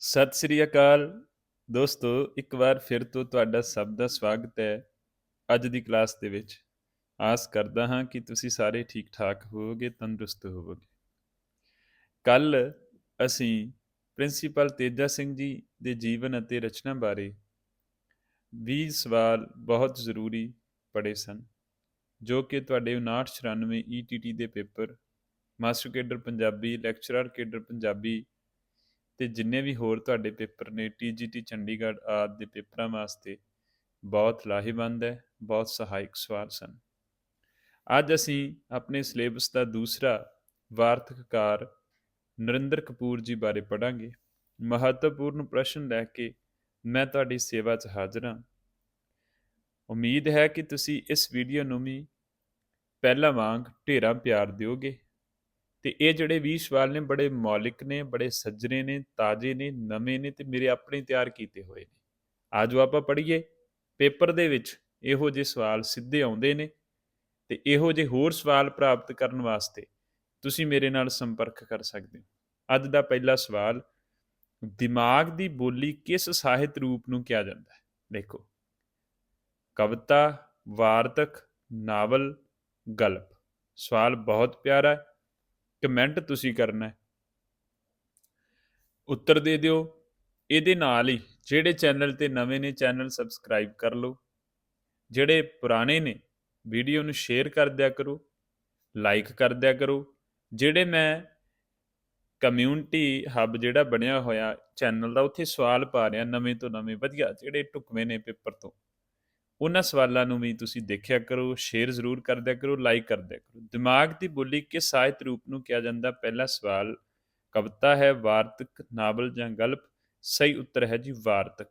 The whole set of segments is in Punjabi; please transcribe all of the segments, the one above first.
ਸਤਿ ਸ੍ਰੀ ਅਕਾਲ ਦੋਸਤੋ, ਇੱਕ ਵਾਰ ਫਿਰ ਤੋਂ ਤੁਹਾਡਾ ਸਭ ਦਾ ਸਵਾਗਤ ਹੈ ਅੱਜ ਦੀ ਕਲਾਸ ਦੇ ਵਿੱਚ। ਆਸ ਕਰਦਾ ਹਾਂ ਕਿ ਤੁਸੀਂ ਸਾਰੇ ਠੀਕ ਠਾਕ ਹੋਵੋਗੇ, ਤੰਦਰੁਸਤ ਹੋਵੋਗੇ। ਕੱਲ ਅਸੀਂ ਪ੍ਰਿੰਸੀਪਲ ਤੇਜਾ ਸਿੰਘ ਜੀ ਦੇ ਜੀਵਨ ਅਤੇ ਰਚਨਾ ਬਾਰੇ 20 ਸਵਾਲ ਬਹੁਤ ਜ਼ਰੂਰੀ ਪੜ੍ਹੇ ਸਨ, ਜੋ ਕਿ ਤੁਹਾਡੇ 5996 ETT ਦੇ paper, master cadre Punjabi, lecturer cadre Punjabi ਤੇ ਜਿੰਨੇ ਵੀ ਹੋਰ ਤੁਹਾਡੇ ਪੇਪਰ ਨੇ TGT ਚੰਡੀਗੜ੍ਹ ਆਦਿ ਦੇ ਪੇਪਰਾਂ ਵਾਸਤੇ ਬਹੁਤ ਲਾਹੇਵੰਦ ਹੈ, ਬਹੁਤ ਸਹਾਇਕ ਸਵਾਲ ਸਨ। ਅੱਜ ਅਸੀਂ ਆਪਣੇ ਸਿਲੇਬਸ ਦਾ ਦੂਸਰਾ ਵਾਰਤਕਕਾਰ ਨਰਿੰਦਰ ਕਪੂਰ ਜੀ ਬਾਰੇ ਪੜਾਂਗੇ ਮਹੱਤਵਪੂਰਨ ਪ੍ਰਸ਼ਨ ਲੈ ਕੇ ਮੈਂ ਤੁਹਾਡੀ ਸੇਵਾ 'ਚ ਹਾਜ਼ਰ ਹਾਂ। ਉਮੀਦ ਹੈ ਕਿ ਤੁਸੀਂ ਇਸ ਵੀਡੀਓ ਨੂੰ ਵੀ ਪਹਿਲਾਂ ਵਾਂਗ ਢੇਰਾਂ ਪਿਆਰ ਦਿਓਗੇ। ਤੇ ਇਹ ਜਿਹੜੇ 20 ਸਵਾਲ ਨੇ, ਬੜੇ ਮੌਲਿਕ ਨੇ, ਬੜੇ ਸੱਜਰੇ ਨੇ, ਤਾਜ਼ੇ ਨੇ, ਨਵੇਂ ਨੇ ਤੇ ਮੇਰੇ ਆਪਣੇ ਤਿਆਰ ਕੀਤੇ ਹੋਏ ਨੇ। ਆਜੋ ਆਪਾਂ ਪੜ੍ਹੀਏ। ਪੇਪਰ ਦੇ ਵਿੱਚ ਇਹੋ ਜਿਹੇ ਸਵਾਲ ਸਿੱਧੇ ਆਉਂਦੇ ਨੇ ਤੇ ਇਹੋ ਜਿਹੇ ਹੋਰ ਸਵਾਲ ਪ੍ਰਾਪਤ ਕਰਨ ਵਾਸਤੇ ਤੁਸੀਂ ਮੇਰੇ ਨਾਲ ਸੰਪਰਕ ਕਰ ਸਕਦੇ ਹੋ। ਅੱਜ ਦਾ ਪਹਿਲਾ ਸਵਾਲ, ਦਿਮਾਗ ਦੀ ਬੋਲੀ ਕਿਸ ਸਾਹਿਤ ਰੂਪ ਨੂੰ ਕਿਹਾ ਜਾਂਦਾ ਹੈ? ਦੇਖੋ, ਕਵਿਤਾ, ਵਾਰਤਕ, ਨਾਵਲ, ਗਲਪ। ਸਵਾਲ ਬਹੁਤ ਪਿਆਰਾ ਹੈ। ਕਮੈਂਟ ਤੁਸੀਂ ਕਰਨਾ ਹੈ। ਉੱਤਰ ਦੇ ਦਿਓ। ਇਹਦੇ ਨਾਲ ਹੀ ਜਿਹੜੇ ਚੈਨਲ ਤੇ ਨਵੇਂ ਨੇ, ਚੈਨਲ ਸਬਸਕ੍ਰਾਈਬ ਕਰ ਲਓ। ਜਿਹੜੇ ਪੁਰਾਣੇ ਨੇ, ਵੀਡੀਓ ਨੂੰ ਸ਼ੇਅਰ ਕਰ ਦਿਆ ਕਰੋ, ਲਾਈਕ ਕਰ ਦਿਆ ਕਰੋ। ਜਿਹੜੇ ਮੈਂ ਕਮਿਊਨਿਟੀ ਹੱਬ ਜਿਹੜਾ ਬਣਿਆ ਹੋਇਆ ਚੈਨਲ ਦਾ, ਉੱਥੇ ਸਵਾਲ ਪਾ ਰਿਹਾ ਨਵੇਂ ਤੋਂ ਨਵੇਂ, ਵਧੀਆ, ਜਿਹੜੇ ਟੁਕਵੇਂ ਨੇ ਪੇਪਰ ਤੋਂ। ਉਹਨਾਂ ਸਵਾਲਾਂ ਨੂੰ ਵੀ ਤੁਸੀਂ ਦੇਖਿਆ ਕਰੋ ਸ਼ੇਅਰ ਜ਼ਰੂਰ ਕਰਦਿਆ ਕਰੋ ਲਾਈਕ ਕਰਦਿਆ ਕਰੋ। ਦਿਮਾਗ ਦੀ ਬੋਲੀ ਕਿਸ ਸਾਹਿਤ ਰੂਪ ਨੂੰ ਕਿਹਾ ਜਾਂਦਾ? ਪਹਿਲਾ ਸਵਾਲ, ਕਵਿਤਾ ਹੈ ਵਾਰਤਕ ਨਾਵਲ ਜਾਂ ਗਲਪ? ਸਹੀ ਉੱਤਰ ਹੈ ਜੀ ਵਾਰਤਕ।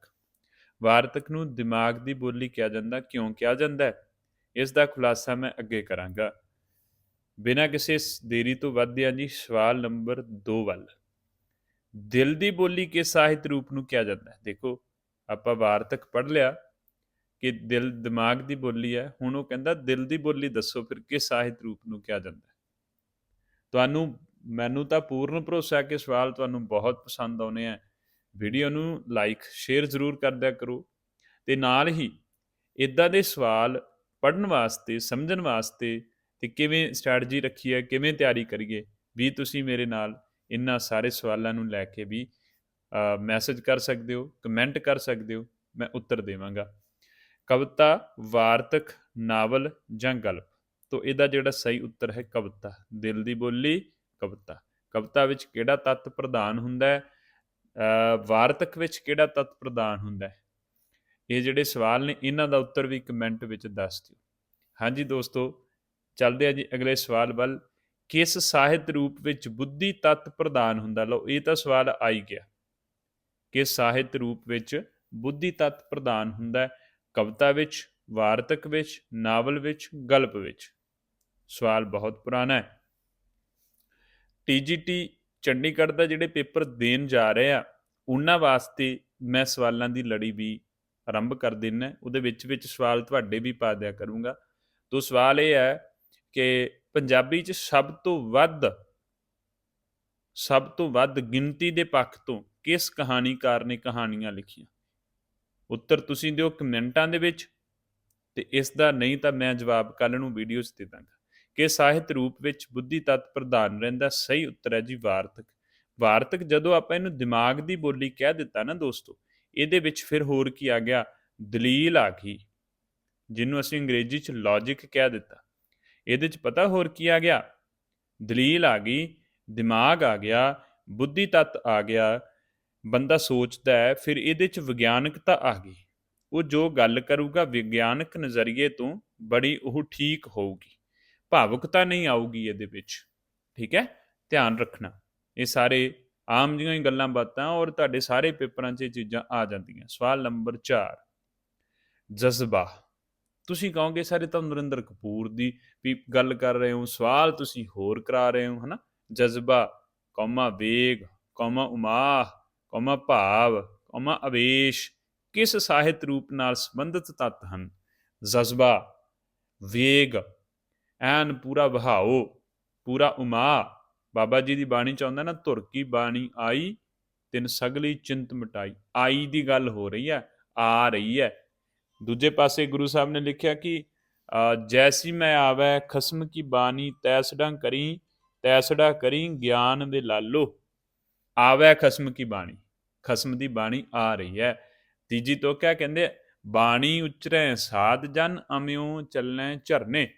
ਵਾਰਤਕ ਨੂੰ ਦਿਮਾਗ ਦੀ ਬੋਲੀ ਕਿਹਾ ਜਾਂਦਾ, ਕਿਉਂ ਕਿਹਾ ਜਾਂਦਾ ਹੈ? ਇਸ ਦਾ ਖੁਲਾਸਾ ਮੈਂ ਅੱਗੇ ਕਰਾਂਗਾ। ਬਿਨਾਂ ਕਿਸੇ ਦੇਰੀ ਤੋਂ ਵਧਦਿਆਂ ਜੀ, ਸਵਾਲ ਨੰਬਰ 2 ਵੱਲ। ਦਿਲ ਦੀ ਬੋਲੀ ਕਿਸ ਸਾਹਿਤ ਰੂਪ ਨੂੰ ਕਿਹਾ ਜਾਂਦਾ ਹੈ? ਦੇਖੋ, ਆਪਾਂ ਵਾਰਤਕ ਪੜ੍ਹ ਲਿਆ। ਕਿ ਦਿਲ ਦਿਮਾਗ ਦੀ ਬੋਲੀ ਹੈ, ਹੁਣ ਉਹ ਕਹਿੰਦਾ ਦਿਲ ਦੀ ਬੋਲੀ ਦੱਸੋ ਫਿਰ ਕਿਸ ਸਾਹਿਤ ਰੂਪ ਨੂੰ ਕਿਹਾ ਜਾਂਦਾ ਹੈ? ਤੁਹਾਨੂੰ, ਮੈਨੂੰ ਤਾਂ ਪੂਰਨ ਭਰੋਸਾ ਕਿ ਸਵਾਲ ਤੁਹਾਨੂੰ ਬਹੁਤ ਪਸੰਦ ਆਉਣੇ ਆ ਵੀਡੀਓ ਨੂੰ ਲਾਈਕ ਸ਼ੇਅਰ ਜ਼ਰੂਰ ਕਰ ਦਿਆ ਕਰੋ ਤੇ ਨਾਲ ਹੀ ਇਦਾਂ ਦੇ ਸਵਾਲ ਪੜਨ ਵਾਸਤੇ, ਸਮਝਣ ਵਾਸਤੇ ਤੇ ਕਿਵੇਂ ਸਟ੍ਰੈਟਜੀ ਰੱਖੀ ਹੈ, ਕਿਵੇਂ ਤਿਆਰੀ ਕਰੀਏ, ਵੀ ਤੁਸੀਂ ਮੇਰੇ ਨਾਲ ਇਨ੍ਹਾਂ ਸਾਰੇ ਸਵਾਲਾਂ ਨੂੰ ਲੈ ਕੇ ਵੀ ਮੈਸੇਜ ਕਰ ਸਕਦੇ ਹੋ ਕਮੈਂਟ ਕਰ ਸਕਦੇ ਹੋ, ਮੈਂ ਉੱਤਰ ਦੇਵਾਂਗਾ। ਕਵਿਤਾ, ਵਾਰਤਕ, ਨਾਵਲ ਜਾਂ ਗਲਪ। ਤੋਂ ਇਹਦਾ ਜਿਹੜਾ ਸਹੀ ਉੱਤਰ ਹੈ ਕਵਿਤਾ। ਦਿਲ ਦੀ ਬੋਲੀ, ਕਵਿਤਾ। ਕਵਿਤਾ ਵਿੱਚ ਕਿਹੜਾ ਤੱਤ ਪ੍ਰਧਾਨ ਹੁੰਦਾ ਹੈ? ਵਾਰਤਕ ਵਿੱਚ ਕਿਹੜਾ ਤੱਤ ਪ੍ਰਧਾਨ ਹੁੰਦਾ ਹੈ? ਇਹ ਜਿਹੜੇ ਸਵਾਲ ਨੇ, ਇਹਨਾਂ ਦਾ ਉੱਤਰ ਵੀ ਕਮੈਂਟ ਵਿੱਚ ਦੱਸ ਦਿਓ। ਹਾਂਜੀ ਦੋਸਤੋ, ਚੱਲਦੇ ਆ ਜੀ ਅਗਲੇ ਸਵਾਲ ਵੱਲ। ਕਿਸ ਸਾਹਿਤ ਰੂਪ ਵਿੱਚ ਬੁੱਧੀ ਤੱਤ ਪ੍ਰਧਾਨ ਹੁੰਦਾ? ਲਓ, ਇਹ ਤਾਂ ਸਵਾਲ ਆਈ ਗਿਆ। ਕਿਸ ਸਾਹਿਤ ਰੂਪ ਵਿੱਚ ਬੁੱਧੀ ਤੱਤ ਪ੍ਰਧਾਨ ਹੁੰਦਾ ਹੈ? ਕਵਿਤਾ ਵਿੱਚ, ਵਾਰਤਕ ਵਿੱਚ, ਨਾਵਲ ਵਿੱਚ, ਗਲਪ ਵਿੱਚ। ਸਵਾਲ ਬਹੁਤ ਪੁਰਾਣਾ ਹੈ। ਟੀਜੀਟੀ ਚੰਡੀਗੜ੍ਹ ਦਾ ਜਿਹੜੇ ਪੇਪਰ ਦੇਣ ਜਾ ਰਹੇ ਆ, ਉਹਨਾਂ ਵਾਸਤੇ ਮੈਂ ਸਵਾਲਾਂ ਦੀ ਲੜੀ ਵੀ ਆਰੰਭ ਕਰ ਦਿੰਨਾ ਉਹਦੇ ਵਿੱਚ ਵਿੱਚ ਸਵਾਲ ਤੁਹਾਡੇ ਵੀ ਪਾ ਦਿਆ ਕਰੂੰਗਾ। ਤੋਂ ਸਵਾਲ ਇਹ ਹੈ ਕਿ ਪੰਜਾਬੀ 'ਚ ਸਭ ਤੋਂ ਵੱਧ, ਸਭ ਤੋਂ ਵੱਧ ਗਿਣਤੀ ਦੇ ਪੱਖ ਤੋਂ ਕਿਸ ਕਹਾਣੀਕਾਰ ਨੇ ਕਹਾਣੀਆਂ ਲਿਖੀਆਂ? ਉੱਤਰ ਤੁਸੀਂ ਦਿਓ ਕਮੈਂਟਾਂ ਦੇ ਵਿੱਚ ਤੇ ਇਸ ਦਾ ਨਹੀਂ ਤਾਂ ਮੈਂ ਜਵਾਬ ਕੱਲ ਨੂੰ ਵੀਡੀਓ 'ਚ ਦੇ ਦਾਂਗਾ। ਕਿ ਸਾਹਿਤ ਰੂਪ ਵਿੱਚ ਬੁੱਧੀ ਤਤ ਪ੍ਰਧਾਨ ਰਹਿੰਦਾ, ਸਹੀ ਉੱਤਰ ਹੈ ਜੀ ਵਾਰਤਕ। ਵਾਰਤਕ ਜਦੋਂ ਆਪਾਂ ਇਹਨੂੰ ਦਿਮਾਗ ਦੀ ਬੋਲੀ ਕਹਿ ਦਿੱਤਾ ਨਾ ਦੋਸਤੋ, ਇਹਦੇ ਵਿੱਚ ਫਿਰ ਹੋਰ ਕੀ ਆ ਗਿਆ? ਦਲੀਲ ਆ ਗਈ, ਜਿਹਨੂੰ ਅਸੀਂ ਅੰਗਰੇਜ਼ੀ 'ਚ ਲੌਜੀਕ ਕਹਿ ਦਿੱਤਾ। ਇਹਦੇ 'ਚ ਪਤਾ ਹੋਰ ਕੀ ਆ ਗਿਆ? ਦਲੀਲ ਆ ਗਈ, ਦਿਮਾਗ ਆ ਗਿਆ, ਬੁੱਧੀ ਤਤ ਆ ਗਿਆ ਬੰਦਾ ਸੋਚਦਾ ਹੈ, ਫਿਰ ਇਹਦੇ ਚ ਵਿਗਿਆਨਕਤਾ ਆ ਗਈ। ਉਹ ਜੋ ਗੱਲ ਕਰੂਗਾ ਵਿਗਿਆਨਕ ਨਜ਼ਰੀਏ ਤੋਂ ਬੜੀ ਉਹ ਠੀਕ ਹੋਊਗੀ। ਭਾਵੁਕਤਾ ਨਹੀਂ ਆਊਗੀ ਇਹਦੇ ਵਿੱਚ, ਠੀਕ ਹੈ? ਧਿਆਨ ਰੱਖਣਾ। ਇਹ ਸਾਰੇ ਆਮ ਜਿਹੀਆਂ ਹੀ ਗੱਲਾਂ ਬਾਤਾਂ ਔਰ ਤੁਹਾਡੇ ਸਾਰੇ ਪੇਪਰਾਂ 'ਚ ਇਹ ਚੀਜ਼ਾਂ ਆ ਜਾਂਦੀਆਂ। ਸਵਾਲ ਨੰਬਰ 4 ਜਜ਼ਬਾ। ਤੁਸੀਂ ਕਹੋਗੇ, ਸਾਰੇ ਤਾਂ ਨਰਿੰਦਰ ਕਪੂਰ ਦੀ ਵੀ ਗੱਲ ਕਰ ਰਹੇ ਹੋ। ਸਵਾਲ ਤੁਸੀਂ ਹੋਰ ਕਰਾ ਰਹੇ ਹੋ, ਹਨਾ? ਜਜ਼ਬਾ, ਕੌਮਾ ਵੇਗ, ਕੌਮਾ ਉਮਾਹ ਕੌਮਾ ਭਾਵ ਕੌਮਾ ਅਵੇਸ਼ ਕਿਸ ਸਾਹਿਤ ਰੂਪ ਨਾਲ ਸੰਬੰਧਿਤ ਤੱਤ ਹਨ? ਜਜ਼ਬਾ ਵੇਗ ਐਨ ਪੂਰਾ ਵਹਾਓ ਪੂਰਾ ਉਮਾ। ਬਾਬਾ ਜੀ ਦੀ ਬਾਣੀ ਚਾਹੁੰਦਾ ਨਾ ਧੁਰ ਕੀ ਬਾਣੀ ਆਈ ਤਿੰਨ ਸਗਲੀ ਚਿੰਤ ਮਿਟਾਈ। ਆਈ ਦੀ ਗੱਲ ਹੋ ਰਹੀ ਹੈ ਆ ਰਹੀ ਹੈ। ਦੂਜੇ ਪਾਸੇ ਗੁਰੂ ਸਾਹਿਬ ਨੇ ਲਿਖਿਆ ਕਿ ਅ, ਜੈਸੀ ਮੈਂ ਆਵੈ ਖਸਮ ਕੀ ਬਾਣੀ ਤੈਸੜਾ ਕਰੀ ਤੈਸੜਾ ਕਰੀ ਗਿਆਨ ਦੇ ਲਾਲੋ। ਆਵੈ ਖਸਮ ਕੀ ਬਾਣੀ? ਖਸਮ ਦੀ ਬਾਣੀ ਆ ਰਹੀ ਹੈ। ਤੀਜੀ ਤੋਂ ਕਹਿੰਦੇ, ਬਾਣੀ ਉਚਰੈ ਸਾਧ ਜਨ ਅਮਿਉ ਚੱਲੈ ਝਰਨੇ।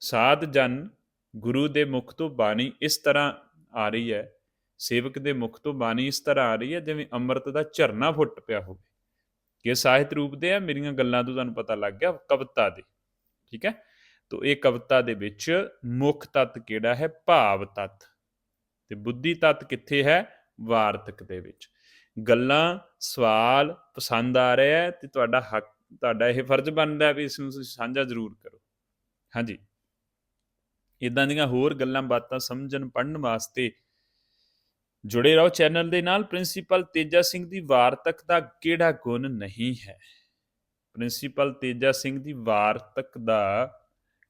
ਸਾਧ ਜਨ ਗੁਰੂ ਦੇ ਮੁਖ ਤੋਂ ਬਾਣੀ ਇਸ ਤਰ੍ਹਾਂ ਆ ਰਹੀ ਹੈ। ਸੇਵਕ ਦੇ ਮੁਖ ਤੋਂ ਬਾਣੀ ਇਸ ਤਰ੍ਹਾਂ ਆ ਰਹੀ ਹੈ, ਜਿਵੇਂ ਅੰਮ੍ਰਿਤ ਦਾ ਝਰਨਾ ਫੁੱਟ ਪਿਆ ਹੋਵੇ। ਕਿ ਸਾਹਿਤ ਰੂਪ ਦੇ ਆ ਮੇਰੀਆਂ ਗੱਲਾਂ ਤੋਂ ਤੁਹਾਨੂੰ ਪਤਾ ਲੱਗ ਗਿਆ, ਕਵਿਤਾ ਦੇ। ਠੀਕ ਹੈ? ਤੋ ਇਹ ਕਵਿਤਾ ਦੇ ਵਿੱਚ ਮੁੱਖ ਤੱਤ ਕਿਹੜਾ ਹੈ? ਭਾਵ ਤੱਤ। ਤੇ ਬੁੱਧੀ ਤੱਤ ਕਿੱਥੇ ਹੈ? ਵਾਰਤਕ ਦੇ ਵਿੱਚ। ਗੱਲਾਂ, ਸਵਾਲ ਪਸੰਦ ਆ ਰਿਹਾ ਹੈ ਤੇ ਤੁਹਾਡਾ ਹੱਕ, ਤੁਹਾਡਾ ਇਹ ਫਰਜ਼ ਬਣਦਾ ਵੀ ਇਸ ਨੂੰ ਤੁਸੀਂ ਸਾਂਝਾ ਜ਼ਰੂਰ ਕਰੋ। ਹਾਂਜੀ। ਇਦਾਂ ਦੀਆਂ ਹੋਰ ਗੱਲਾਂ ਬਾਤਾਂ ਸਮਝਣ ਪੜਨ ਵਾਸਤੇ ਜੁੜੇ ਰਹੋ ਚੈਨਲ ਦੇ ਨਾਲ। ਪ੍ਰਿੰਸੀਪਲ ਤੇਜਾ ਸਿੰਘ ਦੀ ਵਾਰਤਕ ਦਾ ਕਿਹੜਾ ਗੁਣ ਨਹੀਂ ਹੈ? ਪ੍ਰਿੰਸੀਪਲ ਤੇਜਾ ਸਿੰਘ ਦੀ ਵਾਰਤਕ ਦਾ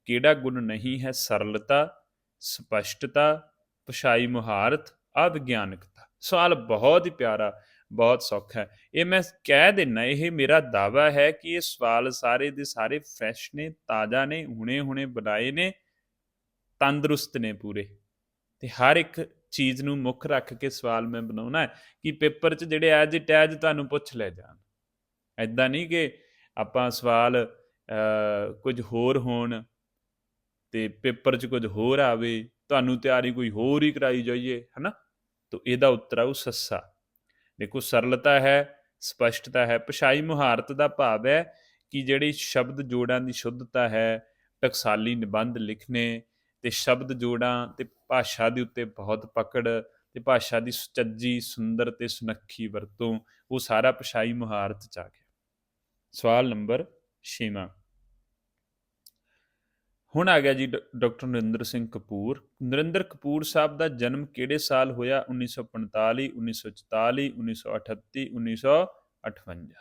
ਕਿਹੜਾ ਗੁਣ ਨਹੀਂ ਹੈ? ਸਰਲਤਾ, ਸਪਸ਼ਟਤਾ ਪਛਾਈ ਮੁਹਾਰਤ ਅਵਿਗਿਆਨਕਤਾ। ਸਵਾਲ ਬਹੁਤ ਹੀ ਪਿਆਰਾ ਬਹੁਤ ਸੌਖਾ ਹੈ। ਇਹ ਮੈਂ ਕਹਿ ਦਿੰਨਾ ਇਹ ਮੇਰਾ ਦਾਵਾ ਹੈ ਕਿ ਇਹ ਸਵਾਲ ਸਾਰੇ ਦੇ ਸਾਰੇ ਫਰੈਸ਼ ਨੇ ਤਾਜ਼ਾ ਨੇ ਹੁਣੇ ਹੁਣੇ ਬਣਾਏ ਨੇ ਤੰਦਰੁਸਤ ਨੇ ਪੂਰੇ। ਤੇ ਹਰ ਇੱਕ ਚੀਜ਼ ਨੂੰ ਮੁੱਖ ਰੱਖ ਕੇ ਸਵਾਲ ਮੈਂ ਬਣਾਉਣਾ ਹੈ ਕਿ ਪੇਪਰ 'ਚ ਜਿਹੜੇ ਐਜ ਇਟ ਐਜ ਤੁਹਾਨੂੰ ਪੁੱਛ ਲੈ ਜਾਣ। ਐਦਾਂ ਨਹੀਂ ਕਿ ਆਪਾਂ ਸਵਾਲ ਅ, ਕੁਝ ਹੋਰ ਹੋਣ ਤੇ ਪੇਪਰ 'ਚ ਕੁਝ ਹੋਰ ਆਵੇ। ਤੁਹਾਨੂੰ ਤਿਆਰੀ ਕੋਈ ਹੋਰ ਹੀ ਕਰਾਈ ਜਾਈਏ, ਹਨਾ? ਤਾਂ ਇਹਦਾ ਉੱਤਰ ਆਉ ਸੱਸਾ। ਦੇਖੋ, ਸਰਲਤਾ ਹੈ, ਸਪਸ਼ਟਤਾ ਹੈ ਪਛਾਈ ਮੁਹਾਰਤ ਦਾ ਭਾਵ ਹੈ ਕਿ ਜਿਹੜੀ ਸ਼ਬਦ ਜੋੜਾਂ ਦੀ ਸ਼ੁੱਧਤਾ ਹੈ, ਟਕਸਾਲੀ ਨਿਬੰਧ ਲਿਖਣੇ ਤੇ ਸ਼ਬਦ ਜੋੜਾਂ ਤੇ ਭਾਸ਼ਾ ਦੇ ਉੱਤੇ ਬਹੁਤ ਪਕੜ ਤੇ ਭਾਸ਼ਾ ਦੀ ਸੁਚੱਜੀ, ਸੁੰਦਰ ਤੇ ਸੁਨੱਖੀ ਵਰਤੋਂ, ਉਹ ਸਾਰਾ ਪਛਾਈ ਮੁਹਾਰਤ ਚ ਆ ਗਿਆ। ਸਵਾਲ ਨੰਬਰ 6 ਹੁਣ ਆ ਗਿਆ ਜੀ ਡਾ- ਡਾਕਟਰ ਨਰਿੰਦਰ ਸਿੰਘ ਕਪੂਰ। ਨਰਿੰਦਰ ਕਪੂਰ ਸਾਹਿਬ ਦਾ ਜਨਮ ਕਿਹੜੇ ਸਾਲ ਹੋਇਆ? 1945 1944 1938 1958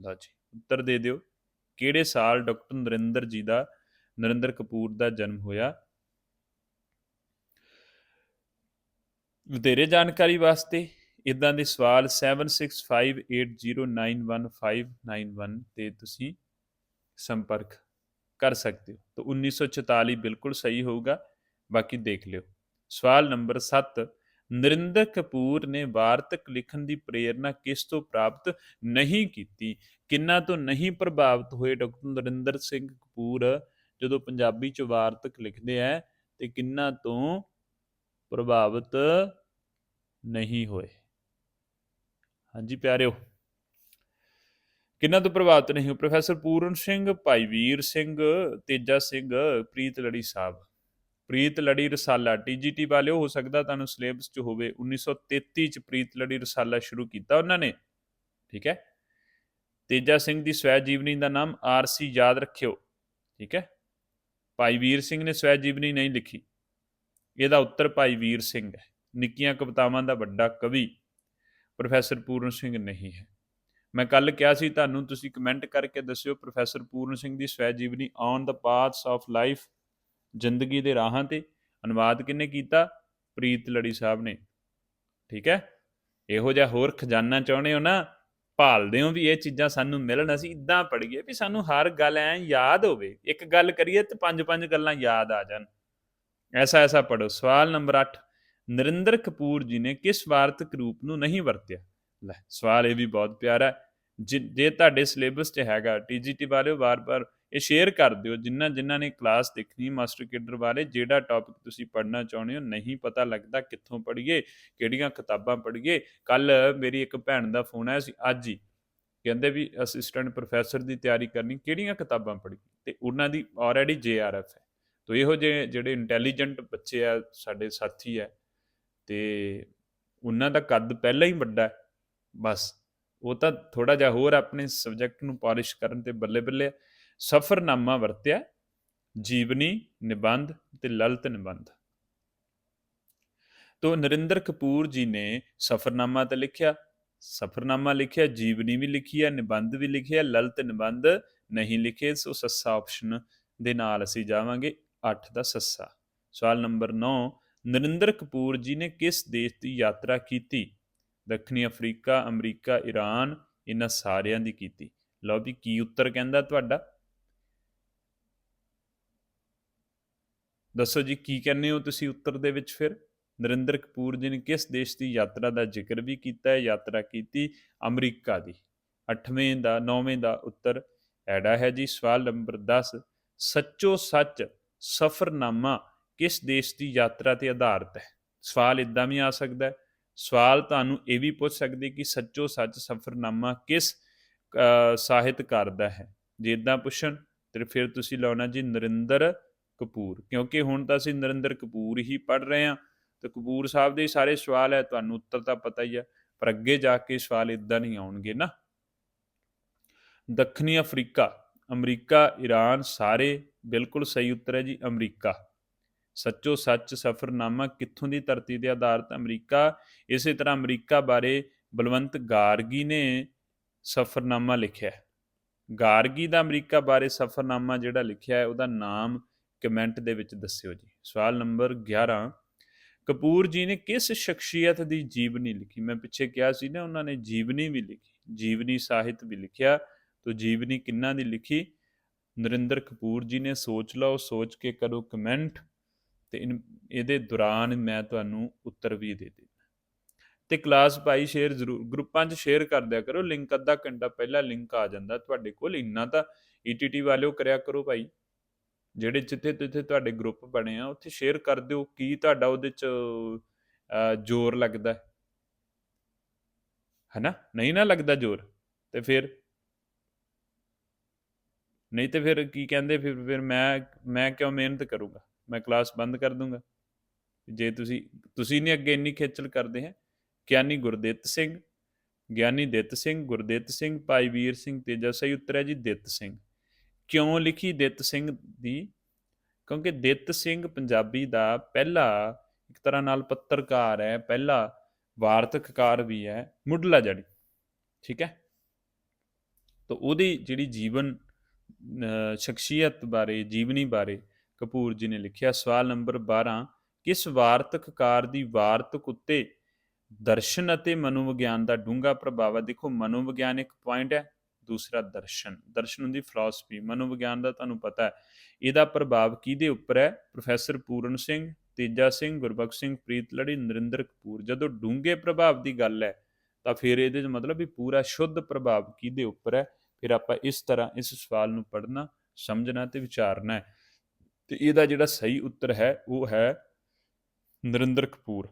ਲਓ ਜੀ, ਉੱਤਰ ਦੇ ਦਿਓ। ਕਿਹੜੇ ਸਾਲ ਡਾਕਟਰ ਨਰਿੰਦਰ ਜੀ ਦਾ, ਨਰਿੰਦਰ ਕਪੂਰ ਦਾ ਜਨਮ ਹੋਇਆ? ਵਧੇਰੇ ਜਾਣਕਾਰੀ ਵਾਸਤੇ ਇਦਾਂ ਦੇ ਸਵਾਲ 7658091591 ਤੇ ਤੁਸੀਂ ਸੰਪਰਕ ਕਰ ਸਕਦੇ ਹੋ। ਤਾਂ 1944 ਬਿਲਕੁਲ ਸਹੀ ਹੋਊਗਾ। ਬਾਕੀ ਦੇਖ ਲਿਓ। ਸਵਾਲ ਨੰਬਰ 7 ਨਰਿੰਦਰ ਕਪੂਰ ਨੇ ਵਾਰਤਕ ਲਿਖਣ ਦੀ ਪ੍ਰੇਰਣਾ ਕਿਸ ਤੋਂ ਪ੍ਰਾਪਤ ਨਹੀਂ ਕੀਤੀ? ਕਿੰਨਾ ਤੋਂ ਨਹੀਂ ਪ੍ਰਭਾਵਿਤ ਹੋਏ ਡਾਕਟਰ ਨਰਿੰਦਰ ਸਿੰਘ ਕਪੂਰ ਜਦੋਂ ਪੰਜਾਬੀ ਚ ਵਾਰਤਕ ਲਿਖਦੇ ਆ ਤੇ ਕਿੰਨਾ ਤੋਂ ਪ੍ਰਭਾਵਿਤ ਨਹੀਂ ਹੋਏ? ਹਾਂਜੀ ਪਿਆਰਿਓ। ਕਿੰਨਾ ਤੋਂ ਪ੍ਰਭਾਵਿਤ ਨਹੀਂ? ਹੋ ਪ੍ਰੋਫੈਸਰ ਪੂਰਨ ਸਿੰਘ, ਭਾਈ ਵੀਰ ਸਿੰਘ, ਤੇਜਾ ਸਿੰਘ, ਪ੍ਰੀਤ ਲੜੀ ਸਾਹਿਬ। ਪ੍ਰੀਤ ਲੜੀ ਰਸਾਲਾ ਟੀਜੀਟੀ ਵਾਲਿਓ, ਹੋ ਸਕਦਾ ਤੁਹਾਨੂੰ ਸਿਲੇਬਸ 'ਚ ਹੋਵੇ। 1933 ਚ ਪ੍ਰੀਤ ਲੜੀ ਰਸਾਲਾ ਸ਼ੁਰੂ ਕੀਤਾ ਉਹਨਾਂ ਨੇ। ਠੀਕ ਹੈ? ਤੇਜਾ ਸਿੰਘ ਦੀ ਸਵੈ ਜੀਵਨੀ ਦਾ ਨਾਮ ਆਰਸੀ ਯਾਦ ਰੱਖਿਓ। ਠੀਕ ਹੈ? ਭਾਈ ਵੀਰ ਸਿੰਘ ਨੇ ਸਵੈ ਜੀਵਨੀ ਨਹੀਂ ਲਿਖੀ। ਇਹਦਾ ਉੱਤਰ ਭਾਈ ਵੀਰ ਸਿੰਘ ਹੈ। ਨਿੱਕੀਆਂ ਕਵਿਤਾਵਾਂ ਦਾ ਵੱਡਾ ਕਵੀ ਪ੍ਰੋਫੈਸਰ ਪੂਰਨ ਸਿੰਘ ਨਹੀਂ ਹੈ। ਮੈਂ ਕੱਲ ਕਿਹਾ ਸੀ ਤੁਹਾਨੂੰ, ਤੁਸੀਂ ਕਮੈਂਟ ਕਰਕੇ ਦੱਸਿਓ, ਪ੍ਰੋਫੈਸਰ ਪੂਰਨ ਸਿੰਘ ਦੀ ਸਵੈ ਜੀਵਨੀ on the paths of life ਜ਼ਿੰਦਗੀ ਦੇ ਰਾਹਾਂ ਤੇ ਅਨੁਵਾਦ ਕਿੰਨੇ ਕੀਤਾ? ਪ੍ਰੀਤ ਲੜੀ ਸਾਹਿਬ ਨੇ। ਠੀਕ ਹੈ? ਇਹੋ ਜਿਹਾ ਹੋਰ ਖਜ਼ਾਨਾ ਚਾਹੁੰਦੇ ਹੋ ਨਾ, ਭਾਲਦੇ ਹੋ ਵੀ ਇਹ ਚੀਜ਼ਾਂ ਸਾਨੂੰ ਮਿਲਣ, ਅਸੀਂ ਇਦਾਂ ਪੜ੍ਹੀਏ ਵੀ ਸਾਨੂੰ ਹਰ ਗੱਲ ਐ ਯਾਦ ਹੋਵੇ। ਇੱਕ ਗੱਲ ਕਰੀਏ ਤੇ ਪੰਜ ਪੰਜ ਗੱਲਾਂ ਯਾਦ ਆ ਜਾਣ। ਐਸਾ ਐਸਾ ਪੜੋ ਸਵਾਲ ਨੰਬਰ 8 ਨਰਿੰਦਰ ਕਪੂਰ ਜੀ ਨੇ ਕਿਸ ਵਾਰਤਕ ਰੂਪ ਨੂੰ ਨਹੀਂ ਵਰਤਿਆ? ਲੈ, ਸਵਾਲ ਇਹ ਵੀ ਬਹੁਤ ਪਿਆਰਾ ਹੈ। ਜੇ ਜੇ ਤੁਹਾਡੇ ਸਿਲੇਬਸ 'ਚ ਹੈਗਾ ਟੀਜੀਟੀ ਵਾਲਿਓ ਵਾਰ-ਵਾਰ ਇਹ ਸ਼ੇਅਰ ਕਰ ਦਿਓ। ਜਿਨ੍ਹਾਂ ਜਿਨ੍ਹਾਂ ਨੇ ਕਲਾਸ ਦੇਖਣੀ ਮਾਸਟਰ ਕਿਡਰ ਬਾਰੇ ਜਿਹੜਾ ਟੌਪਿਕ ਤੁਸੀਂ ਪੜ੍ਹਨਾ ਚਾਹੁੰਦੇ ਹੋ, ਨਹੀਂ ਪਤਾ ਲੱਗਦਾ ਕਿੱਥੋਂ ਪੜ੍ਹੀਏ, ਕਿਹੜੀਆਂ ਕਿਤਾਬਾਂ ਪੜ੍ਹੀਏ। ਕੱਲ ਮੇਰੀ ਇੱਕ ਭੈਣ ਦਾ ਫੋਨ ਆਇਆ ਸੀ, ਅੱਜ ਹੀ। ਕਹਿੰਦੇ ਵੀ ਅਸਿਸਟੈਂਟ ਪ੍ਰੋਫੈਸਰ ਦੀ ਤਿਆਰੀ ਕਰਨੀ, ਕਿਹੜੀਆਂ ਕਿਤਾਬਾਂ ਪੜ੍ਹੀ ਤੇ ਉਹਨਾਂ ਦੀ ਆਲਰੇਡੀ ਜੇਆਰਐਫ ਹੈ। ਤੋ ਇਹੋ ਜਿਹੇ ਜਿਹੜੇ ਇੰਟੈਲੀਜੈਂਟ ਬੱਚੇ ਆ, ਸਾਡੇ ਸਾਥੀ ਆ, ਤੇ ਉਹਨਾਂ ਦਾ ਕੱਦ ਪਹਿਲਾਂ ਹੀ ਵੱਡਾ ਹੈ। ਬਸ। ਉਹ ਤਾਂ ਥੋੜਾ ਜਿਹਾ ਹੋਰ ਆਪਣੇ ਸਬਜੈਕਟ ਨੂੰ ਪਾਲਿਸ਼ ਕਰਨ ਤੇ ਬੱਲੇ ਬੱਲੇ ਸਫਰਨਾਮਾ ਵਰਤਿਆ, ਜੀਵਨੀ ਨਿਬੰਧ ਤੇ ਲਲਿਤ ਨਿਬੰਧ। ਤੋ ਨਰਿੰਦਰ ਕਪੂਰ ਜੀ ਨੇ ਸਫਰਨਾਮਾ ਤਾਂ ਲਿਖਿਆ, ਸਫਰਨਾਮਾ ਲਿਖਿਆ, ਜੀਵਨੀ ਵੀ ਲਿਖੀ ਹੈ, ਨਿਬੰਧ ਵੀ ਲਿਖਿਆ, ਲਲਿਤ ਨਿਬੰਧ ਨਹੀਂ ਲਿਖੇ, ਸੋ ਸੱਸਾ ਆਪਸ਼ਨ ਦੇ ਨਾਲ ਅਸੀਂ ਜਾਵਾਂਗੇ 8 ਦਾ ਸੱਸਾ। ਸਵਾਲ ਨੰਬਰ 9 ਨਰਿੰਦਰ ਕਪੂਰ ਜੀ ਨੇ ਕਿਸ ਦੇਸ਼ ਦੀ ਯਾਤਰਾ ਕੀਤੀ? ਦੱਖਣੀ ਅਫਰੀਕਾ, ਅਮਰੀਕਾ ਈਰਾਨ ਇਹਨਾਂ ਸਾਰਿਆਂ ਦੀ ਕੀਤੀ। ਲਓ ਵੀ ਕੀ ਉੱਤਰ ਕਹਿੰਦਾ ਤੁਹਾਡਾ? ਦੱਸੋ ਜੀ, ਕੀ ਕਹਿੰਦੇ ਹੋ ਤੁਸੀਂ ਉੱਤਰ ਦੇ ਵਿੱਚ ਫਿਰ? ਨਰਿੰਦਰ ਕਪੂਰ ਜੀ ਨੇ ਕਿਸ ਦੇਸ਼ ਦੀ ਯਾਤਰਾ ਦਾ ਜ਼ਿਕਰ ਵੀ ਕੀਤਾ ਹੈ? ਯਾਤਰਾ ਕੀਤੀ ਅਮਰੀਕਾ ਦੀ। 8ਵੇਂ ਦਾ 9ਵੇਂ ਦਾ ਉੱਤਰ ਐਡਾ ਹੈ ਜੀ। ਸਵਾਲ ਨੰਬਰ 10 ਸੱਚੋ ਸੱਚ ਸਫਰਨਾਮਾ ਕਿਸ ਦੇਸ਼ ਦੀ ਯਾਤਰਾ ਤੇ ਆਧਾਰਿਤ ਹੈ? ਸਵਾਲ ਇਦਾਂ ਵੀ ਆ ਸਕਦਾ ਹੈ ਸਵਾਲ ਤੁਹਾਨੂੰ ਇਹ ਵੀ ਪੁੱਛ ਸਕਦੇ ਕਿ ਸੱਚੋ ਸੱਚ ਸਫਰਨਾਮਾ ਕਿਸ ਸਾਹਿਤਕਾਰ ਦਾ ਹੈ? ਜੇ ਇਦਾਂ ਪੁੱਛਣ, ਤੇ ਫਿਰ ਤੁਸੀਂ ਲਾਉਣਾ ਜੀ ਨਰਿੰਦਰ ਕਪੂਰ। ਕਿਉਂਕਿ ਹੁਣ ਤਾਂ ਅਸੀਂ ਨਰਿੰਦਰ ਕਪੂਰ ਹੀ ਪੜ ਰਹੇ ਹਾਂ, ਤੇ ਕਪੂਰ ਸਾਹਿਬ ਦੇ ਸਾਰੇ ਸਵਾਲ ਹੈ, ਤੁਹਾਨੂੰ ਉੱਤਰ ਤਾਂ ਪਤਾ ਹੀ ਹੈ, ਪਰ ਅੱਗੇ ਜਾ ਕੇ ਸਵਾਲ ਇਦਾਂ ਨਹੀਂ ਆਉਣਗੇ ਨਾ। ਦੱਖਣੀ ਅਫਰੀਕਾ, ਅਮਰੀਕਾ ਈਰਾਨ ਸਾਰੇ ਬਿਲਕੁਲ ਸਹੀ ਉੱਤਰ ਹੈ ਜੀ, ਅਮਰੀਕਾ। ਸੱਚੋ ਸੱਚ ਸਫਰਨਾਮਾ ਕਿੱਥੋਂ ਦੀ ਧਰਤੀ ਦੇ ਆਧਾਰਿਤ ਅਮਰੀਕਾ? ਇਸੇ ਤਰ੍ਹਾਂ ਅਮਰੀਕਾ ਬਾਰੇ ਬਲਵੰਤ ਗਾਰਗੀ ਨੇ ਸਫਰਨਾਮਾ ਲਿਖਿਆ ਹੈ। ਗਾਰਗੀ ਦਾ ਅਮਰੀਕਾ ਬਾਰੇ ਸਫਰਨਾਮਾ ਜਿਹੜਾ ਲਿਖਿਆ ਹੈ, ਉਹਦਾ ਨਾਮ ਕਮੈਂਟ ਦੇ ਵਿੱਚ ਦੱਸਿਓ ਜੀ। ਸਵਾਲ ਨੰਬਰ 11 ਕਪੂਰ ਜੀ ਨੇ ਕਿਸ ਸ਼ਖਸੀਅਤ ਦੀ ਜੀਵਨੀ ਲਿਖੀ? ਮੈਂ ਪਿੱਛੇ ਕਿਹਾ ਸੀ ਨਾ, ਉਹਨਾਂ ਨੇ ਜੀਵਨੀ ਵੀ ਲਿਖੀ, ਜੀਵਨੀ ਸਾਹਿਤ ਵੀ ਲਿਖਿਆ। ਤੋ ਜੀਵਨੀ ਕਿੰਨਾਂ ਦੀ ਲਿਖੀ? ਨਰਿੰਦਰ ਕਪੂਰ ਜੀ ਨੇ, ਸੋਚ ਲਓ, ਸੋਚ ਕੇ ਕਰੋ ਕਮੈਂਟ। ਤੇ ਇਹਦੇ ਦੌਰਾਨ ਮੈਂ ਤੁਹਾਨੂੰ ਉੱਤਰ ਵੀ ਦੇ ਦੇਣਾ ਤੇ ਕਲਾਸ ਭਾਈ ਸ਼ੇਅਰ ਜ਼ਰੂਰ ਗਰੁੱਪਾਂ 'ਚ ਸ਼ੇਅਰ ਕਰ ਦਿਆ ਕਰੋ ਲਿੰਕ ਅੱਧਾ ਘੰਟਾ ਪਹਿਲਾਂ ਲਿੰਕ ਆ ਜਾਂਦਾ ਤੁਹਾਡੇ ਕੋਲ ਇੰਨਾ ਤਾਂ ਈਟੀਟੀ ਵਾਲਿਓ ਕਰਿਆ ਕਰੋ ਭਾਈ ਜਿਹੜੇ ਜਿੱਥੇ ਜਿੱਥੇ ਤੁਹਾਡੇ ਗਰੁੱਪ ਬਣੇ ਆ ਉੱਥੇ ਸ਼ੇਅਰ ਕਰ ਦਿਓ ਕੀ ਤੁਹਾਡਾ ਉਹਦੇ 'ਚ ਅਹ, ਜ਼ੋਰ ਲੱਗਦਾ ਹੈ? ਹਨਾ? ਨਹੀਂ ਨਾ ਲੱਗਦਾ ਜ਼ੋਰ ਤੇ ਫਿਰ? ਨਹੀਂ ਤੇ ਫਿਰ ਕੀ ਕਹਿੰਦੇ ਫਿਰ ਫਿਰ ਮੈਂ ਮੈਂ ਕਿਉਂ ਮਿਹਨਤ ਕਰੂੰਗਾ? ਮੈਂ ਕਲਾਸ ਬੰਦ ਕਰ ਦੂੰਗਾ। ਜੇ ਤੁਸੀਂ ਤੁਸੀਂ ਨਹੀਂ ਅੱਗੇ ਇੰਨੀ ਖੇਚਲ ਕਰਦੇ ਹੈ। ਗਿਆਨੀ ਗੁਰਦਿੱਤ ਸਿੰਘ, ਗਿਆਨੀ ਦਿੱਤ ਸਿੰਘ, ਗੁਰਦਿੱਤ ਸਿੰਘ, ਭਾਈ ਵੀਰ ਸਿੰਘ, ਤੇਜਾ ਸਹੀ ਉੱਤਰ ਹੈ ਜੀ ਦਿੱਤ ਸਿੰਘ। ਕਿਉਂ ਲਿਖੀ ਦਿੱਤ ਸਿੰਘ ਦੀ? ਕਿਉਂਕਿ ਦਿੱਤ ਸਿੰਘ ਪੰਜਾਬੀ ਦਾ ਪਹਿਲਾ, ਇੱਕ ਤਰ੍ਹਾਂ ਨਾਲ ਪੱਤਰਕਾਰ ਹੈ, ਪਹਿਲਾ ਵਾਰਤਕਕਾਰ ਵੀ ਹੈ, ਮੁੱਢਲਾ ਜੜੀ ਠੀਕ ਹੈ? ਤਾਂ ਉਹਦੀ ਜਿਹੜੀ ਜੀਵਨ ਸ਼ਖਸੀਅਤ ਬਾਰੇ, ਜੀਵਨੀ ਬਾਰੇ ਕਪੂਰ ਜੀ ਨੇ ਲਿਖਿਆ, ਸਵਾਲ ਨੰਬਰ 12 ਕਿਸ ਵਾਰਤਕਕਾਰ ਦੀ ਵਾਰਤਕ ਉੱਤੇ ਦਰਸ਼ਨ ਅਤੇ ਮਨੋਵਿਗਿਆਨ ਦਾ ਡੂੰਘਾ ਪ੍ਰਭਾਵ ਹੈ? ਦੇਖੋ, ਮਨੋਵਿਗਿਆਨ ਇੱਕ ਪੁਆਇੰਟ ਹੈ, ਦੂਸਰਾ ਦਰਸ਼ਨ। ਦਰਸ਼ਨ ਹੁੰਦੀ ਫਿਲਾਸਫੀ ਮਨੋਵਿਗਿਆਨ ਦਾ ਤੁਹਾਨੂੰ ਪਤਾ ਹੈ। ਇਹਦਾ ਪ੍ਰਭਾਵ ਕਿਹਦੇ ਉੱਪਰ ਹੈ? ਪ੍ਰੋਫੈਸਰ ਪੂਰਨ ਸਿੰਘ, ਤੇਜਾ ਸਿੰਘ, ਗੁਰਬਖਸ਼ ਸਿੰਘ, ਪ੍ਰੀਤ ਲੜੀ, ਨਰਿੰਦਰ ਕਪੂਰ। ਜਦੋਂ ਡੂੰਘੇ ਪ੍ਰਭਾਵ ਦੀ ਗੱਲ ਹੈ, ਤਾਂ ਫਿਰ ਇਹਦੇ ਚ ਮਤਲਬ ਵੀ ਪੂਰਾ ਸ਼ੁੱਧ ਪ੍ਰਭਾਵ ਕਿਹਦੇ ਉੱਪਰ ਹੈ? ਫਿਰ ਆਪਾਂ ਇਸ ਤਰ੍ਹਾਂ ਇਸ ਸਵਾਲ ਨੂੰ ਪੜ੍ਹਨਾ, ਸਮਝਣਾ ਤੇ ਵਿਚਾਰਨਾ ਹੈ। ਤੇ ਇਹਦਾ ਜਿਹੜਾ ਸਹੀ ਉੱਤਰ ਹੈ, ਉਹ ਹੈ ਨਰਿੰਦਰ ਕਪੂਰ।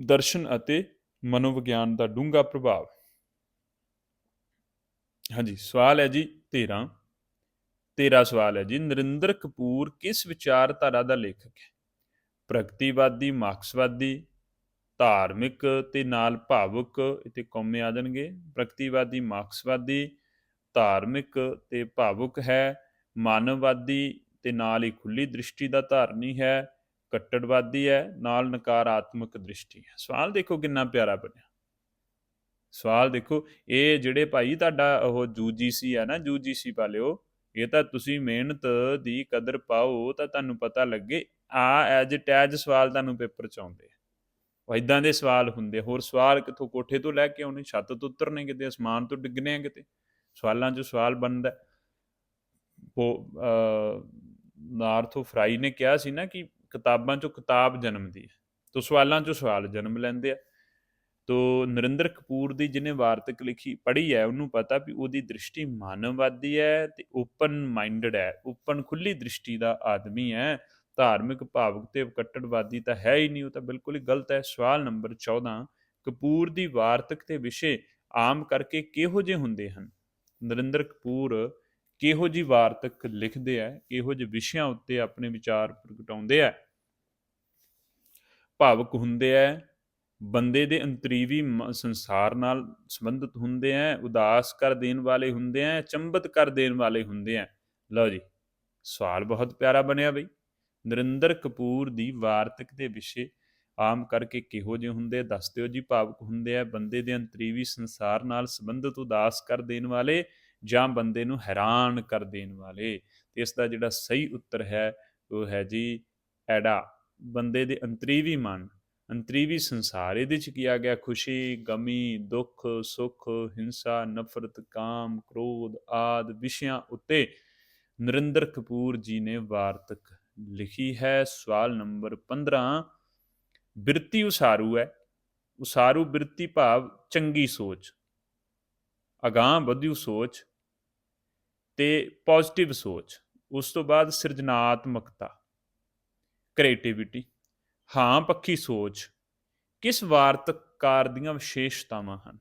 ਦਰਸ਼ਨ ਅਤੇ ਮਨੋਵਿਗਿਆਨ ਦਾ ਡੂੰਘਾ ਪ੍ਰਭਾਵ। ਹਾਂਜੀ, ਸਵਾਲ ਹੈ ਜੀ 13 13 ਸਵਾਲ ਹੈ ਜੀ, ਨਰਿੰਦਰ ਕਪੂਰ ਕਿਸ ਵਿਚਾਰਧਾਰਾ ਦਾ ਲੇਖਕ ਹੈ? ਪ੍ਰਗਤੀਵਾਦੀ, ਮਾਰਕਸਵਾਦੀ, ਧਾਰਮਿਕ ਤੇ ਨਾਲ ਭਾਵੁਕ ਇਤੇ ਕੌਮੇ ਆ ਜਾਣਗੇ। ਪ੍ਰਗਤੀਵਾਦੀ, ਮਾਰਕਸਵਾਦੀ, ਧਾਰਮਿਕ ਤੇ ਭਾਵੁਕ ਹੈ। ਮਾਨਵਵਾਦੀ ਤੇ ਨਾਲ ਹੀ ਖੁੱਲੀ ਦ੍ਰਿਸ਼ਟੀ ਦਾ ਧਾਰਨੀ ਹੈ, ਕੱਟੜਵਾਦੀ ਹੈ, ਨਾਲ ਨਕਾਰਾਤਮਕ ਦ੍ਰਿਸ਼ਟੀ ਹੈ। ਸਵਾਲ ਦੇਖੋ ਕਿੰਨਾ ਪਿਆਰਾ ਬਣਿਆ। ਸਵਾਲ ਦੇਖੋ, ਇਹ ਜਿਹੜੇ ਭਾਈ ਤੁਹਾਡਾ ਉਹ ਯੂਜੀਸੀ ਹੈ ਨਾ ਯੂਜੀਸੀ ਵਾਲਿਓ ਇਹ ਤਾਂ ਤੁਸੀਂ ਮਿਹਨਤ ਦੀ ਕਦਰ ਪਾਓ ਤਾਂ ਤੁਹਾਨੂੰ ਪਤਾ ਲੱਗੇ, ਆ ਐਜ ਟੈਜ ਸਵਾਲ ਤੁਹਾਨੂੰ ਪੇਪਰ ਚ ਆਉਂਦੇ ਆ। ਉਹ ਇਦਾਂ ਦੇ ਸਵਾਲ ਹੁੰਦੇ ਹੋਰ ਸਵਾਲ ਕਿੱਥੋਂ ਕੋਠੇ ਤੋਂ ਲੈ ਕੇ ਆਉਣੇ, ਛੱਤ ਤੋਂ ਉਤਰਨੇ ਕਿਤੇ, ਅਸਮਾਨ ਤੋਂ ਡਿੱਗਣੇ ਆ ਕਿਤੇ। ਸਵਾਲਾਂ 'ਚ ਸਵਾਲ ਬਣਦਾ। ਉਹ ਨਾਰਥੋ ਫਰਾਈ ਨੇ ਕਿਹਾ ਸੀ ਨਾ ਕਿ ਕਿਤਾਬਾਂ 'ਚੋਂ ਕਿਤਾਬ ਜਨਮਦੀ ਹੈ, ਤੋ ਸਵਾਲਾਂ 'ਚੋਂ ਸਵਾਲ ਜਨਮ ਲੈਂਦੇ ਆ। ਤੋ ਨਰਿੰਦਰ ਕਪੂਰ ਦੀ ਜਿਹਨੇ ਵਾਰਤਕ ਲਿਖੀ, ਪੜ੍ਹੀ ਹੈ, ਉਹਨੂੰ ਪਤਾ ਵੀ ਉਹਦੀ ਦ੍ਰਿਸ਼ਟੀ ਮਾਨਵਵਾਦੀ ਹੈ ਤੇ ਓਪਨ ਮਾਈਂਡਡ ਹੈ, ਓਪਨ ਖੁੱਲੀ ਦ੍ਰਿਸ਼ਟੀ ਦਾ ਆਦਮੀ ਹੈ। ਧਾਰਮਿਕ ਭਾਵਕ ਤੇ ਕੱਟੜਵਾਦੀ ਤਾਂ ਹੈ ਹੀ ਨਹੀਂ, ਉਹ ਤਾਂ ਬਿਲਕੁਲ ਹੀ ਗਲਤ ਹੈ। ਸਵਾਲ ਨੰਬਰ 14 ਕਪੂਰ ਦੀ ਵਾਰਤਕ ਤੇ ਵਿਸ਼ੇ ਆਮ ਕਰਕੇ ਕਿਹੋ ਜਿਹੇ ਹੁੰਦੇ ਹਨ? ਨਰਿੰਦਰ ਕਪੂਰ ਕਿਹੋ ਜੀ ਵਾਰਤਕ ਲਿਖਦੇ ਆ, ਕਿਹੋ ਜਿਹੇ ਵਿਸ਼ਿਆਂ ਉੱਤੇ ਆਪਣੇ ਵਿਚਾਰ ਪ੍ਰਗਟਾਉਂਦੇ ਆ ਭਾਵਕ ਹੁੰਦੇ ਆ, ਬੰਦੇ ਦੇ ਅੰਤਰੀਵੀ ਸੰਸਾਰ ਨਾਲ ਸੰਬੰਧਿਤ ਹੁੰਦੇ ਆ, ਉਦਾਸ ਕਰ ਦੇਣ ਵਾਲੇ ਹੁੰਦੇ ਆ, ਚੰਬਤ ਕਰ ਦੇਣ ਵਾਲੇ ਹੁੰਦੇ ਆ ਲਓ ਜੀ, ਸਵਾਲ ਬਹੁਤ ਪਿਆਰਾ ਬਣਿਆ ਬਈ ਨਰਿੰਦਰ ਕਪੂਰ ਦੀ ਵਾਰਤਕ ਦੇ ਵਿਸ਼ੇ ਆਮ ਕਰਕੇ ਕਿਹੋ ਜਿਹੇ ਹੁੰਦੇ ਆ? ਦੱਸ ਦਿਓ ਜੀ, ਭਾਵਕ ਹੁੰਦੇ ਆ, ਬੰਦੇ ਦੇ ਅੰਤਰੀਵੀ ਸੰਸਾਰ ਨਾਲ ਸੰਬੰਧਿਤ, ਉਦਾਸ ਕਰ ਦੇਣ ਵਾਲੇ ਜਾਂ ਬੰਦੇ ਨੂੰ ਹੈਰਾਨ ਕਰ ਦੇਣ ਵਾਲੇ, ਤੇ ਇਸ ਦਾ ਜਿਹੜਾ ਸਹੀ ਉੱਤਰ ਹੈ, ਉਹ ਹੈ ਜੀ ਐਡਾ, ਬੰਦੇ ਦੇ ਅੰਤਰੀਵੀ ਮਨ, ਅੰਤਰੀਵੀ ਸੰਸਾਰ, ਇਹਦੇ ਚ ਕੀ ਗਿਆ? ਖੁਸ਼ੀ, ਗਮੀ, ਦੁੱਖ, ਸੁੱਖ, ਹਿੰਸਾ, ਨਫ਼ਰਤ, ਕਾਮ, ਕ੍ਰੋਧ ਆਦ ਵਿਸ਼ਿਆਂ ਉੱਤੇ ਨਰਿੰਦਰ ਕਪੂਰ ਜੀ ਨੇ ਵਾਰਤਕ ਲਿਖੀ ਹੈ। ਸਵਾਲ ਨੰਬਰ 15 ਬਿਰਤੀ ਉਸਾਰੂ ਹੈ। ਉਸਾਰੂ ਬਿਰਤੀ ਭਾਵ ਚੰਗੀ ਸੋਚ। ਅਗਾਂਹ ਵਧੂ ਸੋਚ। ਤੇ ਪੋਜ਼ਿਟਿਵ ਸੋਚ, ਉਸ ਤੋਂ ਬਾਅਦ ਸਿਰਜਣਾਤਮਕਤਾ ਕ੍ਰੀਏਟੀਵਿਟੀ ਹਾਂ ਪੱਖੀ ਸੋਚ, ਕਿਸ ਵਾਰਤਕਾਰ ਦੀਆਂ ਵਿਸ਼ੇਸ਼ਤਾਵਾਂ ਹਨ?